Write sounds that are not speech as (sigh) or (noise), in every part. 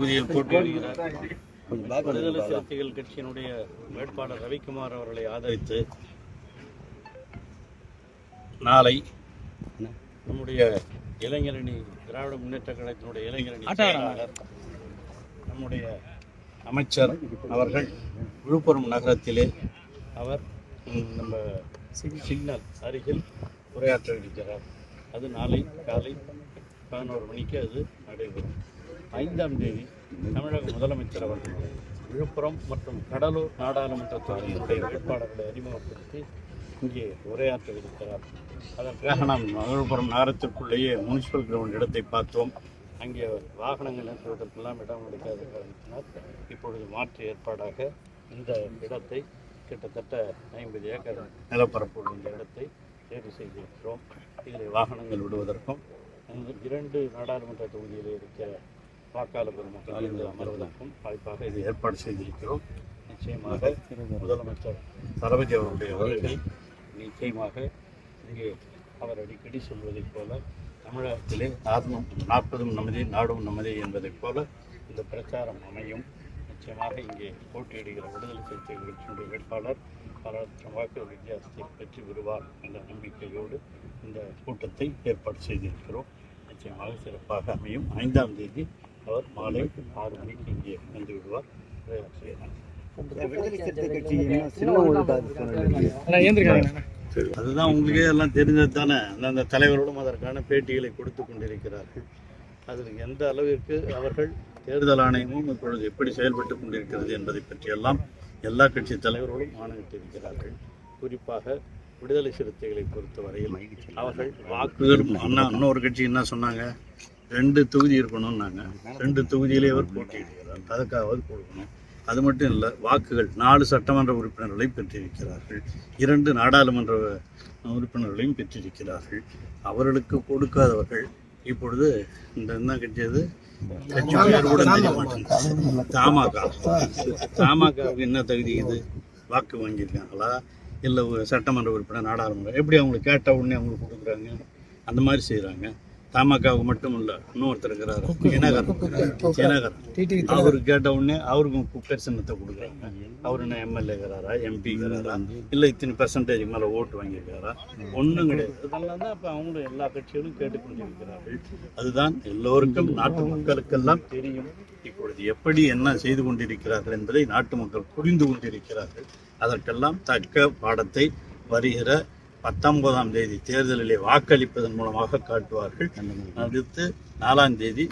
தொகுதியில் (laughs) போட்டியிடுகிறார். விடுதலை சிறுத்தைகள் கட்சியினுடைய வேட்பாளர் ரவிக்குமார் அவர்களை ஆதரித்து நாளை நம்முடைய இளைஞரணி திராவிட முன்னேற்ற கழகத்தினுடைய இளைஞரணி நம்முடைய அமைச்சர் அவர்கள் விழுப்புரம் நகரத்திலே அவர் நம்ம சிக்னல் அருகில் உரையாற்ற இருக்கிறார் அது நாளை காலை பதினோரு மணிக்கு அது நடைபெறும். ஐந்தாம் தேதி தமிழக முதலமைச்சர் அவர்கள் விழுப்புரம் மற்றும் கடலூர் நாடாளுமன்ற தொகுதியினுடைய வேட்பாளர்களை அறிமுகப்படுத்தி இங்கே உரையாற்றவிருக்கிறார் அதற்காக நாம் விழுப்புரம் நகரத்திற்குள்ளேயே முனிசிபல் கிரவுண்ட் இடத்தை பார்த்தோம். அங்கே வாகனங்கள் நிறுத்துவதற்கெல்லாம் இடம் கிடைக்காத காரணத்தினால் இப்பொழுது மாற்று ஏற்பாடாக இந்த இடத்தை கிட்டத்தட்ட ஐம்பது ஏக்கர் நிலப்பரப்பு உள்ள இந்த இடத்தை தேர்வு செய்திருக்கிறோம். இதில் வாகனங்கள் விடுவதற்கும் இரண்டு நாடாளுமன்ற தொகுதியில் இருக்கிற வாக்காளர் பெருமக்கள் இதில் அமர்வதற்கும் வாய்ப்பாக இது ஏற்பாடு செய்திருக்கிறோம். நிச்சயமாக முதலமைச்சர் தளபதி அவருடைய வருகை. நிச்சயமாக இங்கே அவர் அடிக்கடி சொல்வதைப் போல தமிழகத்திலே நாடும் நாற்பதும் நமதே நாடும் நமதே என்பதைப் போல இந்த பிரச்சாரம் அமையும். நிச்சயமாக இங்கே போட்டியிடுகிற விடுதலை சிறுத்தைகள் கட்சியினுடைய வேட்பாளர் பல லட்சம் வாக்குகள் வித்தியாசத்தில் வெற்றி பெறுவார் என்ற நம்பிக்கையோடு இந்த கூட்டத்தை ஏற்பாடு செய்திருக்கிறோம். நிச்சயமாக சிறப்பாக அமையும். ஐந்தாம் தேதி அவர் மாலை ஆறு மணிக்கு இங்கே வந்து விடுவார் அதுதான் உங்களுக்கே எல்லாம் தெரிஞ்சது தானே அந்தந்த தலைவர்களும் அதற்கான பேட்டிகளை கொடுத்து கொண்டிருக்கிறார்கள் அதில் எந்த அளவிற்கு அவர்கள் தேர்தல் ஆணையமும் இப்பொழுது எப்படி செயல்பட்டு கொண்டிருக்கிறது என்பதை பற்றியெல்லாம் எல்லா கட்சி தலைவர்களும் ஆணையிட்டிருக்கிறார்கள் குறிப்பாக விடுதலை சிறுத்தைகளை பொறுத்தவரையில் அவர்கள் வாக்குகள் அண்ணா இன்னொரு கட்சி என்ன சொன்னாங்க ரெண்டு தொகுதி இருக்கணும்னாங்க. ரெண்டு தொகுதியிலே அவர் போட்டியிடுகிறார். அதுக்காவது கொடுக்கணும் அது மட்டும் இல்லை வாக்குகள் நாலு சட்டமன்ற உறுப்பினர்களை பெற்றிருக்கிறார்கள். இரண்டு நாடாளுமன்ற உறுப்பினர்களையும் பெற்றிருக்கிறார்கள். அவர்களுக்கு கொடுக்காதவர்கள் இப்பொழுது இந்த என்ன கட்சி அது கட்சி பெயர் கூட தெரிய மாட்டேங்குது. தமாக. தமாகவுக்கு என்ன தகுதி இது? வாக்கு வாங்கியிருக்காங்களா? இல்லை சட்டமன்ற உறுப்பினர் நாடாளுமன்றம் எப்படி அவங்களுக்கு கேட்ட உடனே அவங்களுக்கு கொடுக்குறாங்க? அந்த மாதிரி செய்கிறாங்க தமாகவுக்கு மட்டும் இல்லை இன்னொருத்தர் இருக்கிறாரு. தினகரன் தினகரன் அவருக்கு கேட்ட உடனே அவருக்கும் குக்கர் சின்னத்தை கொடுக்குறாங்க. அவர் என்ன எம்எல்ஏ இருக்கிறாரா எம்பி இருக்கிறாரா இல்லை இத்தனை பெர்சன்டேஜ் மேலே ஓட்டு வாங்கியிருக்காரா? ஒன்றும் கிடையாது. இதெல்லாம் தான் இப்போ அவங்களும் எல்லா கட்சிகளும் கேட்டுக்கொண்டிருக்கிறார்கள் அதுதான் எல்லோருக்கும் நாட்டு மக்களுக்கெல்லாம் தெரியும். இப்பொழுது எப்படி என்ன செய்து கொண்டிருக்கிறார்கள் என்பதை நாட்டு மக்கள் புரிந்து கொண்டிருக்கிறார்கள். அதற்கெல்லாம் தக்க பாடத்தை வருகிற பத்தொன்பதாம் தேதி தேர்தலிலே வாக்களிப்பதன் மூலமாக காட்டுவார்கள். அடுத்து நாலாம் தேதி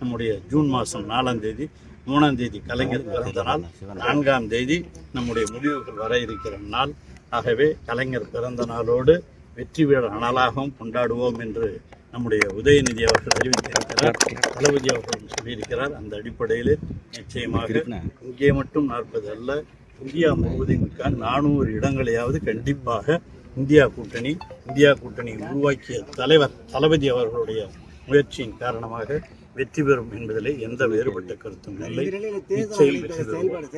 நம்முடைய ஜூன் மாதம் நாலாம் தேதி மூணாம் தேதி கலைஞர் பிறந்த நாள் நான்காம் தேதி நம்முடைய முடிவுகள் வர இருக்கிற நாள். ஆகவே கலைஞர் பிறந்த நாளோடு வெற்றி வீர நாளாகவும் கொண்டாடுவோம் என்று நம்முடைய உதயநிதி அவர்கள் அறிவித்திருக்கிறார். தளபதி அவர்களும் சொல்லியிருக்கிறார். அந்த அடிப்படையில் நிச்சயமாக இங்கே மட்டும் நாற்பது அல்ல இந்தியா முழுவதும் நானூறு இடங்களையாவது கண்டிப்பாக இந்தியா கூட்டணி இந்தியா கூட்டணி உருவாக்கிய தலைவர் தளபதி அவர்களுடைய முயற்சியின் காரணமாக வெற்றி பெறும் என்பதிலே எந்த வேறுபட்ட கருத்தும் இல்லை. நிச்சயம் வெற்றி செயல்பாடு